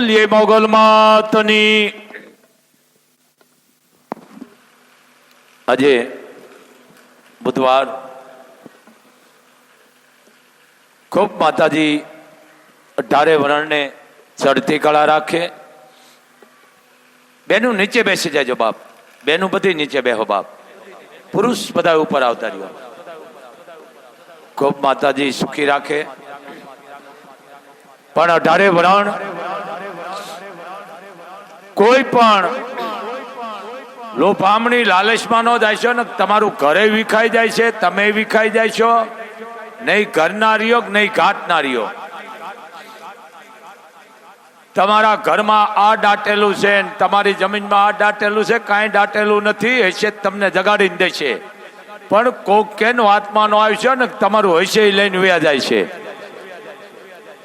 બોલીએ મોગલ માતની. આજે બુધવાર ખૂબ માતાજી અઢારે વરણને ચડતી કળા રાખે. બેનું નીચે બેસી જાય બાપ. બેનું બધી નીચે બેહો બાપ. પુરુષ બધા ઉપર આવતા રહ્યો. ખૂબ માતાજી સુખી રાખે. પણ અઢારે વરણ કોઈ પણ લોભામણી લાલચમાં ન જાય છો ને તમારું ઘરે વિખાઈ જાય છે, તમે વિખાઈ જાય છો. નહીં ઘરના રહ્યો, નહીં ઘાટના રહ્યો. તમારા ઘરમાં આ દાટેલું છે તમારી જમીનમાં આ દાટેલું છે, કાંઈ દાટેલું નથી હશે તમને જગાડીને દેશે પણ કોક કેનો આત્માનો આવ્યો છે ને તમારું ઈ લઈને વ્યા જાય છે.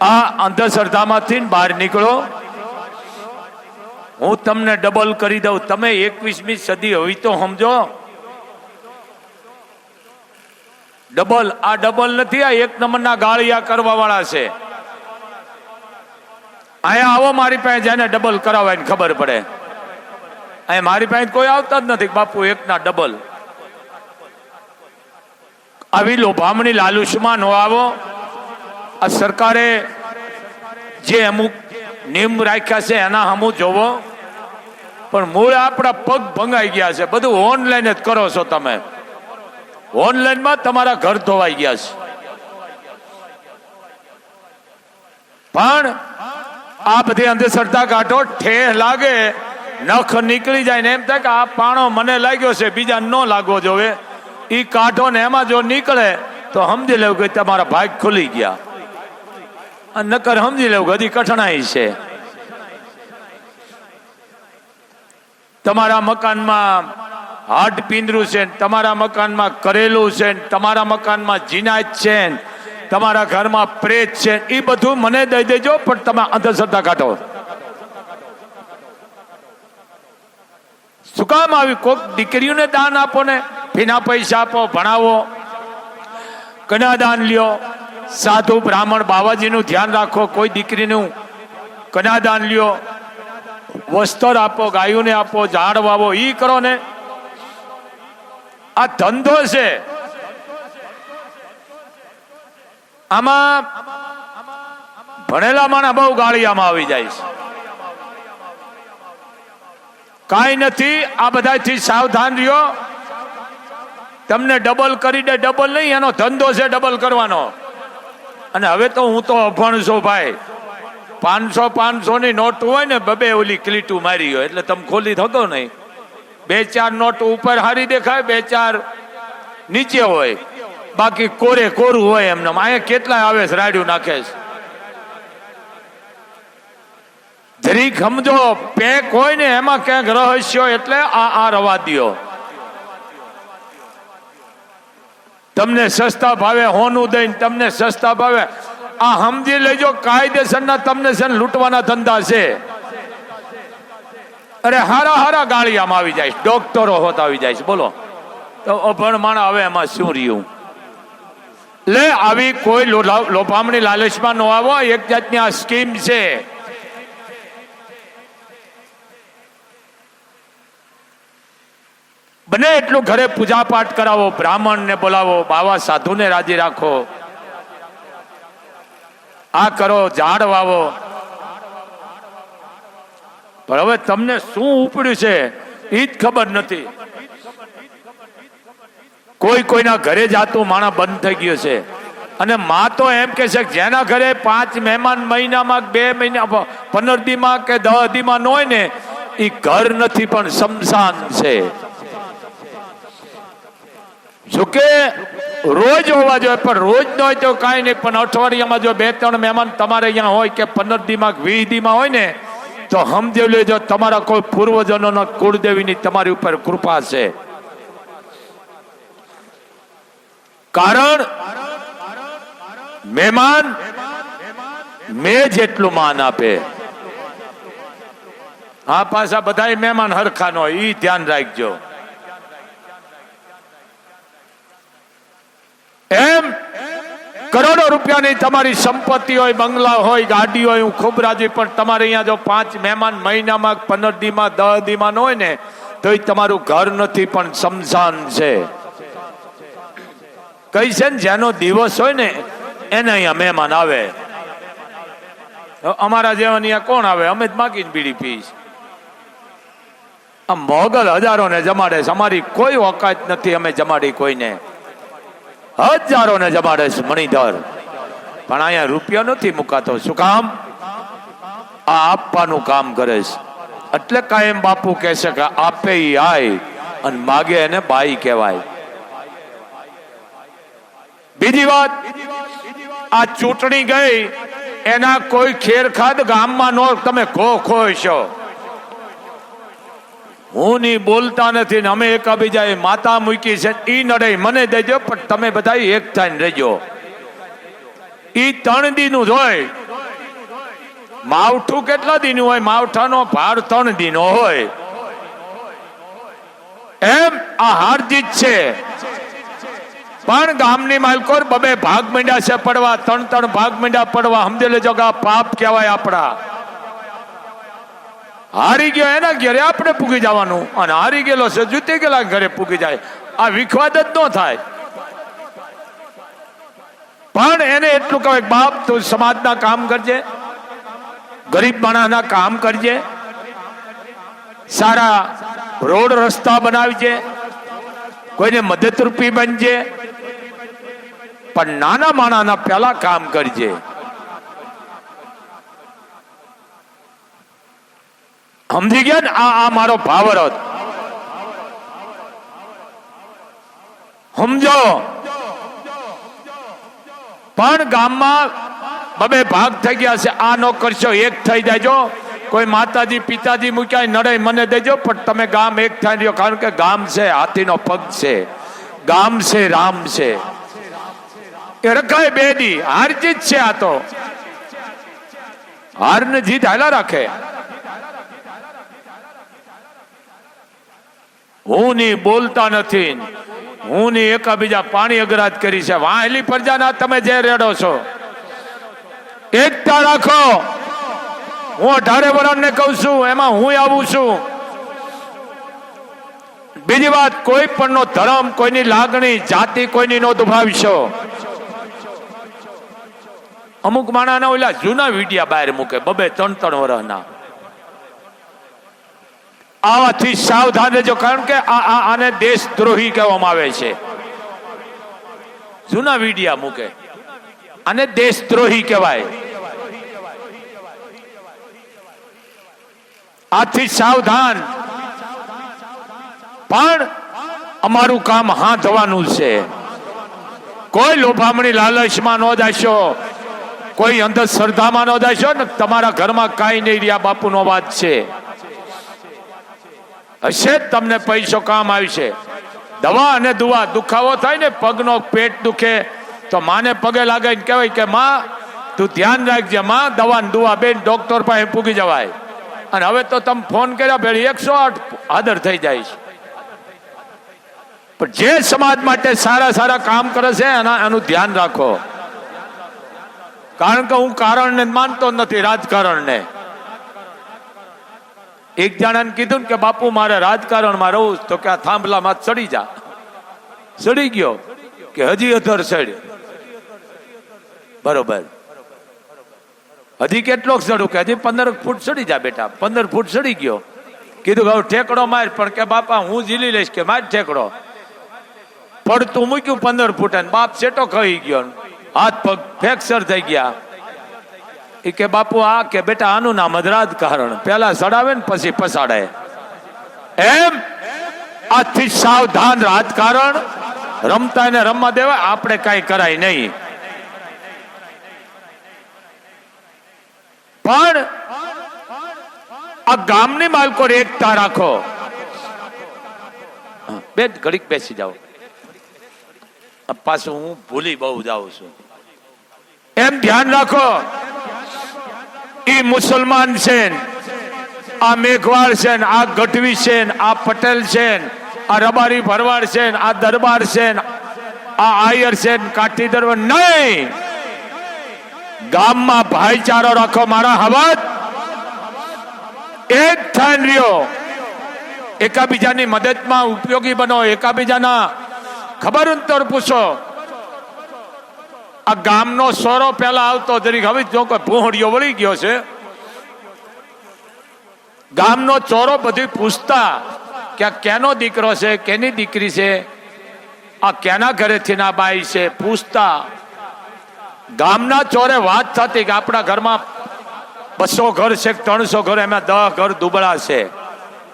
આ અંધશ્રદ્ધામાંથી બહાર નીકળો. હું તમને ડબલ કરી દઉં. તમે એકવીસમી સદી હોય તો સમજો. ડબલ આ ડબલ નથી, આ એક નંબરના ગાળિયા કરવા વાળા છે. અહીંયા આવો મારી પાસે જેને ડબલ કરાવાય ને ખબર પડે. અહીંયા મારી પાસે કોઈ આવતા જ નથી બાપુ, એકના ડબલ આવી લોભામણી લાલુશમાં નો આવો. આ સરકારે જે અમુક નિયમ રાખ્યા છે, એના હમું જોવો. પણ મૂળ આપણા પગ ભંગાઈ ગયા છે. બધું ઓનલાઈન જ કરો છો તમે. ઓનલાઈનમાં તમારા ઘર ધોવાઈ ગયા છે. પણ આ બધી અંધશ્રદ્ધા કાઢો ઠેહ લાગે, નખ નીકળી જાય ને એમ થાય કે આ પાણો મને લાગ્યો છે, બીજા ન લાગવો જોવે. એ કાઢો ને એમાં જો નીકળે, તો સમજી લેવું કે તમારા ભાગ ખુલી ગયા. નકર સમજી લેવું બધી કઠણાઈ છે. તમારા મકાનમાં હાડ પિંદરું છે તમારા મકાનમાં કરેલું છે તમારા મકાનમાં જીનાત છે તમારા ઘરમાં પ્રેત છે એ બધું મને દઈ દેજો, પણ તમે અંધશ્રદ્ધા કાઢો. શું કામ આવી કોક દીકરીઓને દાન આપો ને ફીના પૈસા આપો, ભણાવો, કન્યાદાન લ્યો. સાધુ બ્રાહ્મણ બાવાજીનું ધ્યાન રાખો, કોઈ દીકરીનું કન્યાદાન લ્યો, વસ્ત્ર આપો, ગાયોને આપો, ઝાડ વાવો, ઈ કરો ને. આ ધંધો છે. આમાં ભણેલા માણા બહુ ગાળિયામાં આવી જાય છે. કાંઈ નથી, આ બધાથી સાવધાન રહ્યો. તમને ડબલ કરી દે ડબલ નહીં, એનો ધંધો છે ડબલ કરવાનો. અને હવે તો હું તો અભણ છું ભાઈ. પાંચસો પાંચસો ની નોટ હોય ને બબે ઓલી ક્લીટું મારી હોય, એટલે તમે ખોલી થતો નહીં. બે ચાર નોટ ઉપર હારી દેખાય, બે ચાર નીચે હોય. બાકી કોરે કોરું હોય એમને. અહીંયા કેટલા આવે છે, રાડ્યું નાખે છે. જરીક સમજો, પેક હોય ને એમાં ક્યાંક રહસ્યો એટલે આ આ રવા દ્યો. તમને સસ્તા ભાવે હોનું દઈને તમને સસ્તા ભાવે. આ સમજી લેજો, કાયદેસરના તમને છે લૂંટવાના ધંધા છે. અરે હારા હારા ગાળિયામાં આવી જાય ડોક્ટરો હોત આવી જાય બોલો. તો અભણ માણા હવે એમાં શું રહ્યું? લે, આવી કોઈ લો- લોભામણી લાલચમાં ન આવો, એક જાતની આ સ્કીમ છે. બને એટલું ઘરે પૂજાપાઠ કરાવો, બ્રાહ્મણને બોલાવો, બાવા સાધુને રાજી રાખો. આ કરો, ઝાડ વાવો. પણ હવે તમને શું ઉપડ્યું છે, એ જ ખબર નથી. કોઈ કોઈના ઘરે જાતું માણા બંધ થઈ ગયો છે. અને માં તો એમ કે છે જેના ઘરે પાંચ મહેમાન મહિનામાં બે મહિના પંદર દીમાં કે દહ દીમાં ન હોય ને એ ઘર નથી પણ શમશાન છે. જોકે રોજ હોવા જોઈએ, પણ રોજ ન હોય તો કાંઈ નહીં. પણ અઠવાડિયામાં જો બે ત્રણ મહેમાન તમારે અહીંયા હોય કે પંદર દીમાં વીસ દીમાં હોય ને, તો સમજી લેજો, તમારા કોઈ પૂર્વજનોના કુળદેવીની તમારી ઉપર કૃપા છે. કારણ મહેમાન મેં જેટલું માન આપે. આ પાછા બધા મહેમાન હરખાનો એ ધ્યાન રાખજો. એમ? કરોડો રૂપિયાની તમારી સંપત્તિ હોય, બંગલા હોય, ગાડી હોય, હું ખૂબ રાજી, પણ તમારે અહીંયા જો પાંચ મહેમાન મહિનામાં પંદર દીમાં દસ દીમાં હોય ને, તોય તમારું ઘર નથી, પણ સમજાન છે. કઈ છે ને, જેનો દિવસ હોય ને, એને અહીંયા મહેમાન આવે. અમારા જેવા અહીંયા કોણ આવે? અમે જ માગીને બીડી પીશ આ મોગલ હજારોને જમાડે અમારી કોઈ ઓકાત નથી, અમે જમાડી કોઈને. હજારોને જમાડે છે મણિધર. પણ અહીંયા રૂપિયો નથી મુકાતો. શું કામ? આ આપવાનું કામ કરે છે. એટલે કાયમ બાપુ કહે છે કે આપે ઈ આય અને માગે એને બાઈ કહેવાય. બીજી વાત, આ ચૂંટણી ગઈ, એના કોઈ ખેરખાદ ગામમાં નો તમે ખો ખો છો. હું ની બોલતા નથી ને અમે એકબીજાએ માતા મૂકી છે. ઈ નડે, મને દેજો, પણ તમે બધા એક થઈને રહેજો. ઈ ત્રણ દીનું હોય. માવઠું કેટલા દીનું હોય? માવઠાનો ભાર ત્રણ દીનો હોય. એમ આ હાર છે. પણ ગામની માલકોર બબે ભાગ મીંડા છે પડવા, ત્રણ ત્રણ ભાગ માંડ્યા પડવા. સમજી લેજો પાપ કહેવાય આપણા. હારી ગયો, એના ઘરે આપણે પૂગી જવાનું. અને હારી ગયેલો છે, જીતી ગયેલા ઘરે પૂગી જાય. આ વિખવાદ જ ન થાય. પણ એને એટલું કહેવાય બાપ, તું સમાજના કામ કરજે, ગરીબ માણસના કામ કરજે, સારા રોડ રસ્તા બનાવજે, કોઈને મદદરૂપી બનજે, પણ નાના માણાના પહેલા કામ કરજે. સમજી ગયા ને? આ આ મારો ભાવરત સમજો. પણ ગામમાં બબે ભાગ થઈ ગયા છે. આ નો કરશો, એક થઈ જાયજો. કોઈ માતાજી, પિતાજી મૂક્યા નડે મને દેજો, પણ તમે ગામ એક થઈ રહ્યો. કારણ કે ગામ છે, હાથીનો પગ છે. ગામ છે, રામ છે. એ રખાય બે દી. હાર જીત છે આ તો. હાર ને જીત હાલા રાખે. હું ની બોલતા નથી. હું ની એકાબીજા પાણી અગરાજ કરી છે. વાહેલી પ્રજાના તમે જે રેડો છો. એકતા રાખો. હું અઢારે વરણને કહું છું, એમાં હું આવું છું. બીજી વાત, કોઈ પણ નો ધર્મ, કોઈની લાગણી, જાતિ કોઈની નો દુભાવશો અમુક માણાના ઓલા જૂના વિડિયા બહાર મૂકે, બબે ત્રણ ત્રણ વર્ષના આવાથી સાવધાન રહેજો, કારણ કે આ આને દેશદ્રોહી કહેવામાં આવે છે. જૂના વિડિયા મૂકે. આને દેશદ્રોહી કહેવાય. આથી સાવધાન. પણ અમારું કામ હા થવાનું છે. કોઈ લોભામણી લાલચમાં ન જાશો. કોઈ અંધશ્રદ્ધામાં ન જાશો ને તમારા ઘરમાં કાંઈ નહીં રહ્યા, બાપુનો વાત છે. હશે જ તમને પૈસો કામ આવશે. દવા અને દુવા દુખાવો થાય ને પગનો પેટ દુખે, તો માને પગે લાગે કહેવાય કે, માં, તું ધ્યાન રાખજે, માં, દવા ને દુવા બેન ડોક્ટર પાસે પૂગી જવાય. અને હવે તો તમે ફોન કર્યા ભેળી એકસો આઠ હાજર થઈ જાય છે. પણ જે સમાજ માટે સારા સારા કામ કરે છે, એના એનું ધ્યાન રાખો. કારણ કે હું કારણને માનતો નથી, રાજકારણને. એક જણાને કીધું કે, બાપુ, મારે રાજકારણમાં રહું તો કે, આ થાંભલામાં ચડી જા. ચડી ગયો કે, હજી અધર ચડ. બરોબર. હજી કેટલોક ચડું કે, હજી પંદર ફૂટ ચડી જા બેટા. પંદર ફૂટ ચડી ગયો. કીધું કે, હવે ઠેકડો માર. પણ કે, બાપા, હું ઝીલી લઈશ કે, માર ઠેકડો. પડતું મૂક્યું પંદર ફૂટ બાપ સેટો ખાઈ ગયો હાથ પગ ફ્રેક્ચર થઈ ગયા. એ કે, બાપુ, આ કે બેટા, આનું નામ જ રાજકારણ પેલા સડાવે ને પછી પસાડે. એમ? આથી સાવધાન રાજકારણ રમતા એને રમવા દેવા, આપણે કઈ કરાય નહીં. પણ આ ગામની માલકો એકતા રાખો. બે ઘડીક બેસી જાઓ. પાછું હું ભૂલી બહુ જાઉં છું. એમ ધ્યાન રાખો. એ મુસલમાન છે આ મેઘવાળ છે ને, આ ગઢવી છે ને, આ પટેલ છે આ રબારી ભરવાડ છે ને, આ દરબાર છે ને, આ આયર છે ને, કાઠી દરબાર નહીં. ગામમાં ભાઈચારો રાખો મારા હવાજ એક થાન રહ્યો. એકાબીજાની મદદમાં ઉપયોગી બનો એકાબીજાના ખબર અંતર પૂછો. આ ગામનો સોરો પેલા આવતો જરીક હવે જો કોઈ ભૂહડિયો વળી ગયો છે. ગામનો ચોરો બધી પૂછતા કે આ કેનો દીકરો છે, કેની દીકરી છે? આ કેના ઘરેથી ના બાઈ છે? પૂછતા. ગામના ચોરે વાત થતી કે આપણા ઘરમાં બસો ઘર છે, ત્રણસો ઘર, એમાં દસ ઘર દુબળા છે.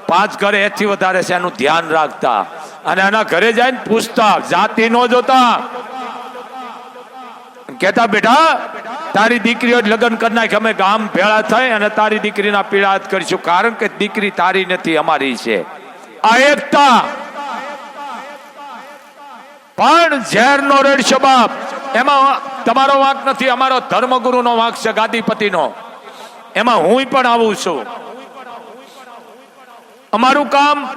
પાંચ ઘર એથી વધારે છે, એનું ધ્યાન રાખતા. અને એના ઘરે જઈને પૂછતા જાતિ નો જોતા. કેતા બેટા, તારી દીકરીઓ લગ્ન કરી નાખે, અમે ગામ ભેળા થઈ અને તારી દીકરીના પીડાત કરીશું. કારણ કે દીકરી તારી નથી, અમારી છે. આ એકતા પણ ઝેરનો રેડશો બાપ એમાં તમારો વાંક નથી, અમારો ધર્મગુરુનો વાંક છે, ગાદીપતિનો. એમાં હું પણ આવું છું. અમારું કામ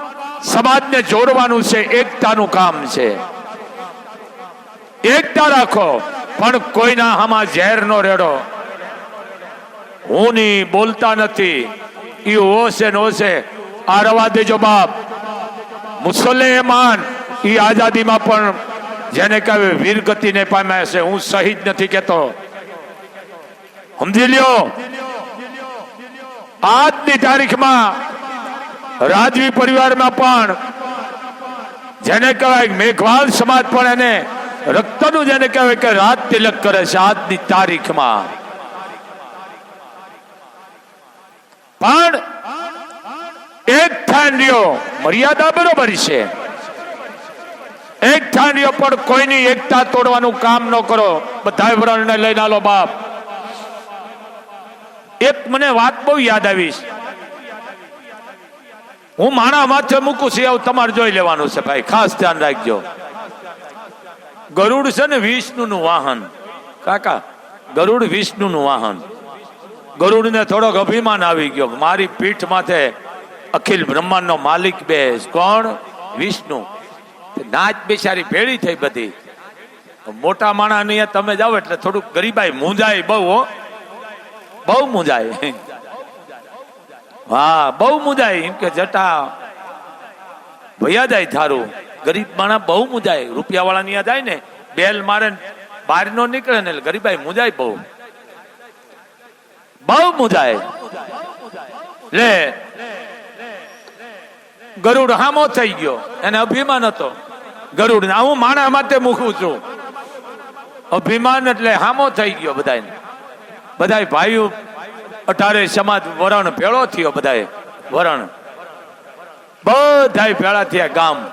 સમાજને જોડવાનું છે, એકતાનું કામ છે. એકતા રાખો. પણ કોઈના આમાં ઝેર નો રેડો. હું ની બોલતા નથી. ઈ હોશે ને હોશે આ રવા દેજો બાપ. મુસલમાન ઈ આઝાદીમાં પણ જેને કહેવાય વીરગતિને પામ્યા છે, હું શહીદ નથી કેતો સમજી લ્યો. આજની તારીખમાં રાજવી પરિવારમાં પણ જેને કહેવાય મેઘવાલ સમાજ પણ એને રક્તનું જેને કહેવાય કે રાત તિલક કરે છે, આજની તારીખમાં. પણ એક થાન મર્યાદા બરોબર છે. એક થાન પણ કોઈની એકતા તોડવાનું કામ ન કરો. બધા વ્રણને લઈને આલો બાપ. એક મને વાત બહુ યાદ આવી હું માણા માથે મૂકું છું એવું તમારે જોઈ લેવાનું છે ભાઈ. ખાસ ધ્યાન રાખજો. ગરુડ છે ને વિષ્ણુ નું વાહન. કાકા, ગરુડ વિષ્ણુ નું વાહન. ગરુડ ને થોડોક અભિમાન આવી ગયો મારી પીઠ માથે અખિલ બ્રહ્માંડ નો માલિક બે કોણ? વિષ્ણુ. નાચ બિચારી ભેળી થઈ બધી. મોટા માણા ને તમે જાઓ એટલે થોડુંક ગરીબાઈ મૂંઝાય બહુ બહુ મૂંઝાય. હા, બહુ મુજાય એમ કે જટા ભૈયા જાય થારું ગરીબ માણા બહુ મુજાય. રૂપિયા વાળા ત્યાં જાય ને બેલ મારે બહાર નો નીકળે ને ગરીબાઈ મુજાય બહુ. બહુ મુજાય. લે. ગરુડ હામો થઈ ગયો. એને અભિમાન હતો. ગરુડ ના હું માણા માટે મૂકું છું. અભિમાન એટલે હામો થઈ ગયો બધા બધાય ભાઈઓ, અઢારે સમાજ વરણ ભેળો થયો બધા વરણ. બધાય ભેળા થયા ગામ.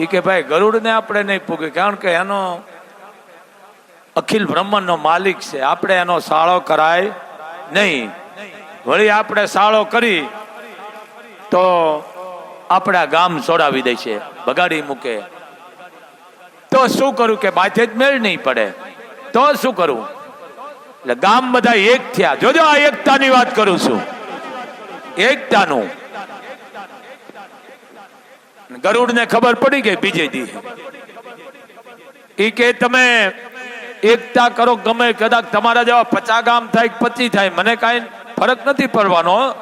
એ કે ભાઈ ગરુડને આપણે નહીં પૂગે કારણ કે એનો અખિલ બ્રહ્માંડનો માલિક છે. આપણે એનો સાળો કરાય નહીં. વળી આપણે સાળો કરી તો આપણા ગામ છોડાવી દે છે બગાડી મૂકે. તો શું કરું કે માથે જ મેળ નહીં પડે? તો શું કરું? એટલે ગામ બધા એક થયા. જોજો આ એકતાની વાત કરું છું. એકતાનું. ગરુડ ને ખબર પડી ગઈ બીજે દી કે તમે એકતા કરો, ગમે કદાચ તમારા જેવા પચા ગામ થાય પચી થાય, મને કાંઈ ફરક નથી પડવાનો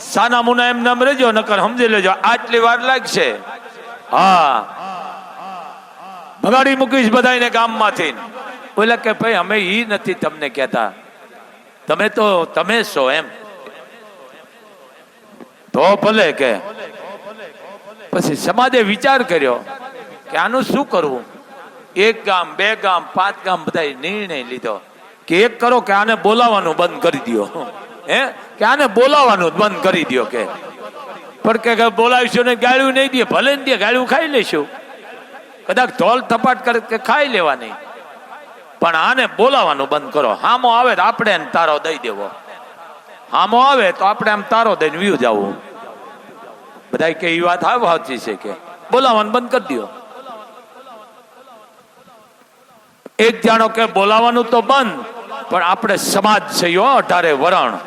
સાના મુના એમ નામ રેજો નકર સમજી લેજો, આટલી વાર લાગશે. હા. ભગાડી મૂકીશ બધાને ગામમાંથી. બોલે કે, ભાઈ, અમે ઈ નથી તમને કહેતા. તમે તો, તમે છો એમ. તો ભલે કે. પછી સમાજે વિચાર કર્યો કે આનું શું કરવું? એક ગામ, બે ગામ, પાંચ ગામ બધા નિર્ણય લીધો કે એક કરો કે આને બોલાવાનું બંધ કરી દો હે? કે આને બોલાવાનું બંધ કરી દો કે. પણ કે બોલાવીશું ને ગાળ્યું નહીં દે, ભલે ને દે, ગાળ્યું ખાઈ લેશું. કદાચ ઢોલ થપાટ કરે કે ખાઈ લેવાની. પણ આને બોલાવાનું બંધ કરો. હામો આવે તો આપણે તારો દઈ દેવો. હામો આવે તો આપણે આમ તારો દઈને વ્યુ જવું. બધા કે વાત હાવ સાચી છે કે. બોલાવાનું બંધ કરી દો એક જાણો કે બોલાવાનું તો બંધ, પણ આપણે સમાજ છે યો અઢારે વરણ.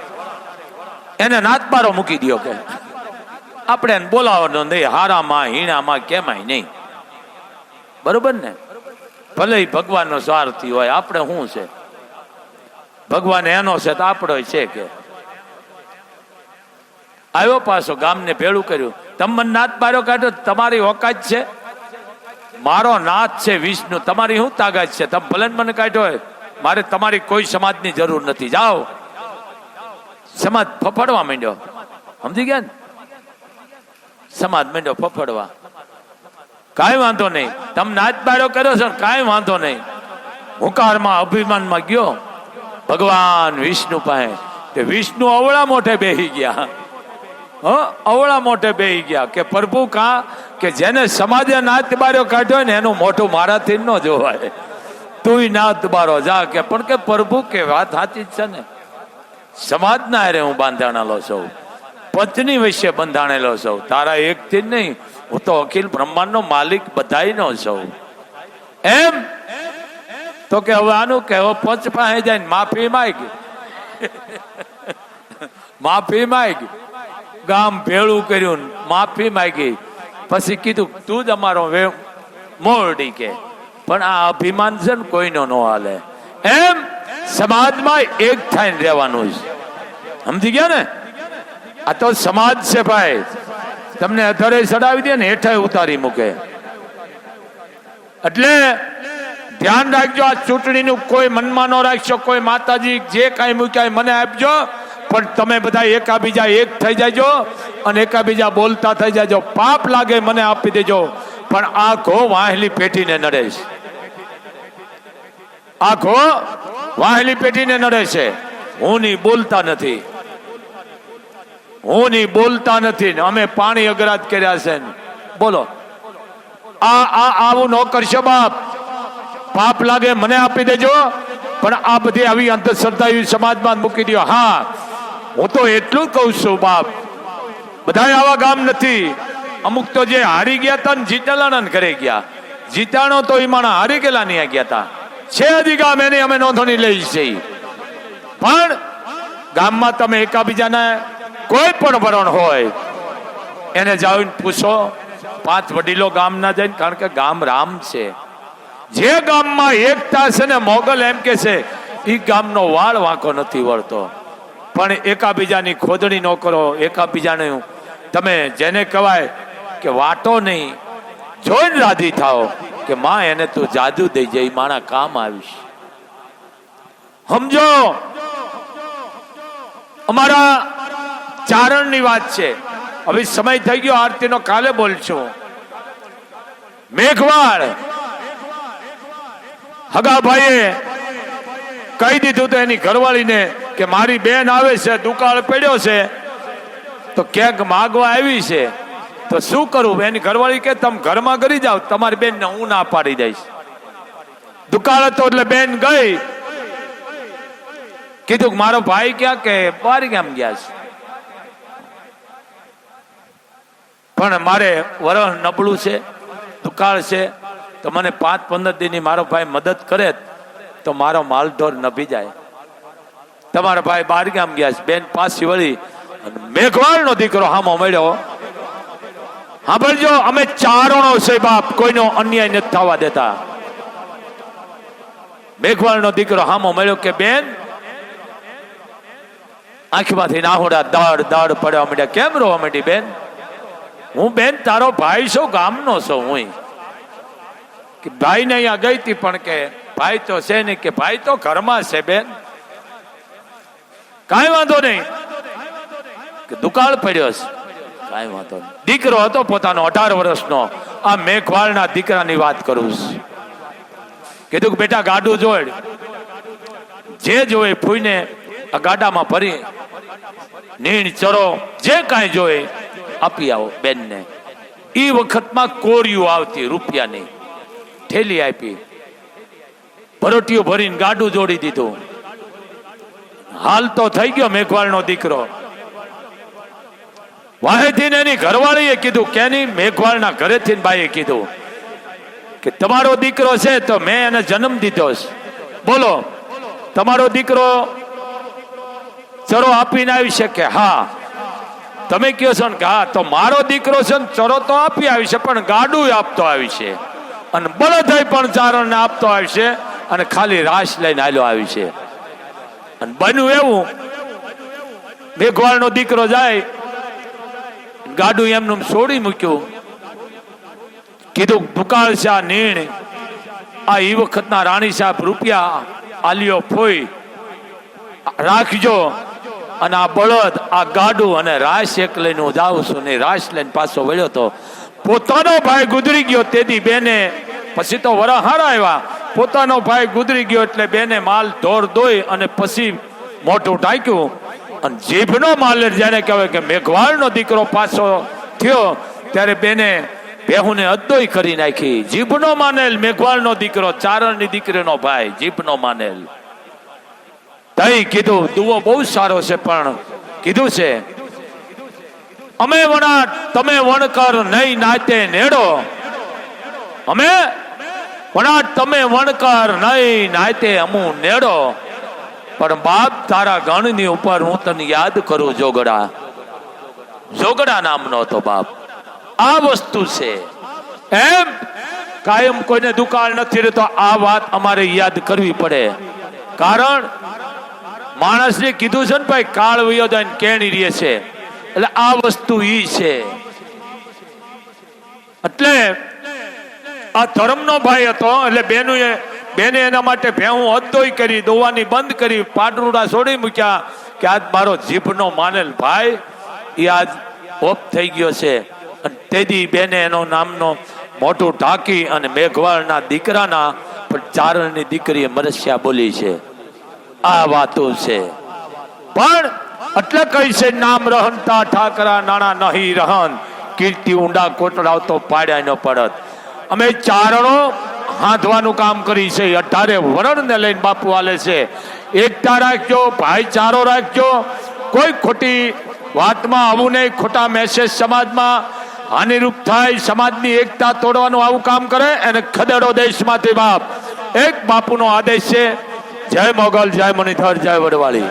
એને નાતપારો મૂકી દો કે. આપણે એને બોલાવવાનો નહીં, હારામાં, હીણામાં, કેમાય નહીં. બરોબર ને? ભલે ભગવાનનો સ્વાર્થી હોય, આપણે શું છે? ભગવાન એનો છે તો આપણો છે કે. આવ્યો પાછો, ગામને ભેળું કર્યું. તમે મને નાથ માર્યો કાઢો, તમારી ઓકાત છે. મારો નાથ છે, વિષ્ણુ. તમારી શું તાકાત છે? તમે ભલે મને કાઢ્યો હોય. મારે તમારી કોઈ સમાજની જરૂર નથી. જાઓ. સમાજ ફફડવા માંડ્યો. સમજી ગયા ને? સમાજ માંડ્યો ફફડવા. કાંઈ વાંધો નહીં. તમે નાચ બાળો કર્યો છે કાંઈ વાંધો નહીં. હુંકારમાં, અભિમાનમાં ગયો. ભગવાન વિષ્ણુ પાસે. તે વિષ્ણુ અવળા મોઢે બેહી ગયા. હ, અવળા મોઢે બેહી ગયા કે, પ્રભુ કા કે, જેને સમાજે નાત બાર્યો કાઢ્યો ને, એનું મોઢું મારાથી ન જોવાય. તુંય નાત બારો જા. કે, પણ કે, પ્રભુ, કે વાત સાચી જ છે ને. સમાજના હારે હું બાંધાણેલો છું. પંચની વિશે બંધાણેલો છું. તારા એકથી જ નહીં, હું તો અખિલ બ્રહ્માંડનો માલિક બધાયનો છું. એમ? તો કે, હવે આનું કે, હવે પંચ પાસે જઈને માફી માંગી. માફી માંગી. ગામ ભેળું કર્યું, માફી માગી. પછી કીધું, તું જ અમારો મોરડી કે પણ આ અભિમાન છે ને, કોઈનો ન હાલે. એમ સમાજમાં એક થઈને રહેવાનું છે. સમજી ગયા ને? આ તો સમાજ છે ભાઈ. તમને અધરે ચડાવી દે ને હેઠે ઉતારી મૂકે. એટલે ધ્યાન રાખજો, આ ચૂંટણીનું કોઈ મનમાં ન રાખશો, કોઈ માતાજી જે કાંઈ મૂક્યા મને આપજો. પણ તમે બધા એકાબીજા એક થઈ જાજો અને એકાબીજા બોલતા થઈ જાજો. પાપ લાગે મને આપી દેજો. પણ આ ઘો વાહેલી પેટીને નડે છે. આ ઘો વાહેલી પેટીને નડે છે. હું ની બોલતા નથી. હું ની બોલતા નથી અમે પાણી અગરાત કર્યા છે. બોલો. આ આ, આવું ન કરશો બાપ. પાપ લાગે મને આપી દેજો. પણ આ બધી આવી અંધશ્રદ્ધા સમાજમાં મૂકી દો હા. હું તો એટલું કહું છું, બાપ. બધા આવા ગામ નથી. અમુક તો જે હારી ગયા તા ને જીતાલાણન કરે ગયા. જીતાણો તો એ માણા હારી ગયેલા નહીં ગયા હતા છે હજી ગામ, એની અમે નોંધણી લઈ છે પણ ગામમાં તમે એકાબીજાને કોઈ પણ વરણ હોય, એને જાવીને પૂછો, પાંચ વડીલો ગામના જઈને કારણ કે ગામ રામ છે. જે ગામમાં એકતા છે ને, મોગલ એમ કે છે એ ગામનો વાળ વાંકો નથી વળતો. પણ એકાબીજાની ખોદણી ન કરો, એકાબીજાને તમે જેને કહેવાય કે વાટો નહીં, જોઈને રાધી થાઓ કે માં એને તું જાદુ દઈ જાય મારા કામ આવીશ. સમજો? અમારા ચારણની વાત છે. હવે સમય થઈ ગયો, આરતીનો કાલે બોલશું. મેઘવાળ, હગાભાઈએ કહી દીધું તો એની ઘરવાળીને કે મારી બેન આવે છે, દુકાળ પડ્યો છે, તો ક્યાંક માગવા આવી છે. તો શું કરવું એની ઘરવાળી કે તમે ઘરમાં કરી જાઓ, તમારી બેન ને હું ના પાડી દઈશ. દુકાળ હતો એટલે બેન ગઈ. કીધું કે મારો ભાઈ ક્યાં કે બહાર ગામ ગયા છે. પણ મારે વરણ નબળું છે, દુકાળ છે, તો મને પાંચ પંદર દિનની મારો ભાઈ મદદ કરે. તો મારો માલઢોર નભી જાય. તમારા ભાઈ બાર ગામ ગયા છે. બેન પાછી વળી, અને મેઘવાળનો દીકરો હામો મળ્યો. સાંભળજો, અમે ચારણો છે બાપ, કોઈનો અન્યાય નથી થવા દેતા. મેઘવાળનો દીકરો હામો મળ્યો કે, બેન, આંખમાંથી નાહોડા દડ દડ પડવા માંડ્યા. કેમ રોવા માંડી, બેન? હું, બેન, તારો ભાઈ છું ગામનો છું હું કે ભાઈ ને અહીંયા ગઈ હતી પણ કે ભાઈ તો છે નહીં કે ભાઈ તો ઘરમાં છે બેન. કાંઈ વાંધો નહીં. કે દુકાળ પડ્યો છે. કાંઈ વાંધો નહીં. દીકરો હતો પોતાનો અઢાર વર્ષનો. આ મેઘવાળના દીકરાની વાત કરું છું. કીધું કે બેટા ગાડું જોડ. જે જોવે ફૂઈને આ ગાડામાં ભરી નીણ ચરો, જે કાંઈ જોઈએ આપી આવો બેનને. એ વખતમાં કોરિયું આવતી રૂપિયાની થેલી આપી. ભરોટીઓ ભરીને ગાડું જોડી દીધું. હાલ તો થઈ ગયો મેઘવાળનો દીકરો. વાહેથી ને એની ઘરવાળીએ કીધું, કેની? મેઘવાળના ઘરેથી ને બાઈએ કીધું કે તમારો દીકરો છે તો મેં એને જન્મ દીધો છે. બોલો, તમારો દીકરો ચરો આપીને આવી શકે? હા. તમે કહો છો ને કે હા, તો મારો દીકરો છે ને ચરો તો આપી આવી છે પણ ગાડું આપતો આવી છે. અને બળદય પણ ચારણ આપતો આવી છે. અને ખાલી રાશ લઈને આલ્યો આવી છે. અને બન્યું એવું. મેઘવાળનો દીકરો જાય. ગાડું એમનું છોડી મૂક્યું. કીધું, દુકાળ આ નીણ? આ એ વખતના રાણી સાહેબ રૂપિયા આલિયો ફોઈ. રાખજો. અને આ બળદ, આ ગાડું અને રાશ એક લઈને હું જાઉં છું ને રાશ લઈને પાછો વળ્યો તો પોતાનો ભાઈ ગુજરી ગયો તેથી બેને. પછી તો વરા હારા આવ્યા. પોતાનો ભાઈ ગુજરી ગયો એટલે બેને માલ ધોર દોઈ અને પછી મોઢું ટાંક્યું અને જીભનો માલ જેને કહેવાય કે મેઘવાળનો દીકરો પાછો થયો, ત્યારે બેને બેહુને અદ્દોય કરી નાખી. જીભનો માનેલ, મેઘવાળનો દીકરો, ચારણની દીકરીનો ભાઈ, જીભનો માનેલ. તઈ કીધું, દુવો બહુ સારો છે, પણ કીધું છે, અમે વણાટ તમે વણકર નહીં નાતે નેડો. અમે વણાટ તમે વણકર નહીં નાતે અમુ નેડો. પણ બાપ તારા ગણની ઉપર હું તને યાદ કરું જોગડા. જોગડા નામનો હતો બાપ. આ વસ્તુ છે. એમ કાયમ કોઈને દુકાળ નથી રહેતો, આ વાત અમારે યાદ કરવી પડે. કારણ માણસને કીધું છે ને ભાઈ, કાળ વયો જાય કેણી રહે છે. એટલે આ વસ્તુ ઈ છે. એટલે આ ધર્મનો ભાઈ હતો, એટલે બેનુએ, બેને એના માટે ભેહું હદોય કરી, દોવાની બંધ કરી પાટરુડા છોડી મૂક્યા કે આજ મારો જીભનો માનેલ ભાઈ, એ આજ ઓફ થઈ ગયો છે. અને તેથી બેને એનો નામનો મોટું ઢાંકી અને મેઘવાળના દીકરાના, પણ ચારણની દીકરીએ મરસ્યા બોલી છે. આ વાતો છે. પણ એટલે કહી છે, નામ રહનતા ઠાકરા, નાણા નહીં રહન કીર્તિ ઊંડા કોટડાવતો પાડ્યા ન પડત. અમે ચારણો હાંધવાનું કામ કરી છે. અઢારે વરણને લઈને બાપુ આલે છે. એકતા રાખજો, ભાઈચારો રાખજો. કોઈ ખોટી વાતમાં આવું નહીં. ખોટા મેસેજ સમાજમાં હાનિરૂપ થાય, સમાજની એકતા તોડવાનું આવું કામ કરે એને ખદેડો દેશમાંથી બાપ. એક બાપુનો આદેશ છે. જય મોગલ, જય મણિધર જય વડવાળી.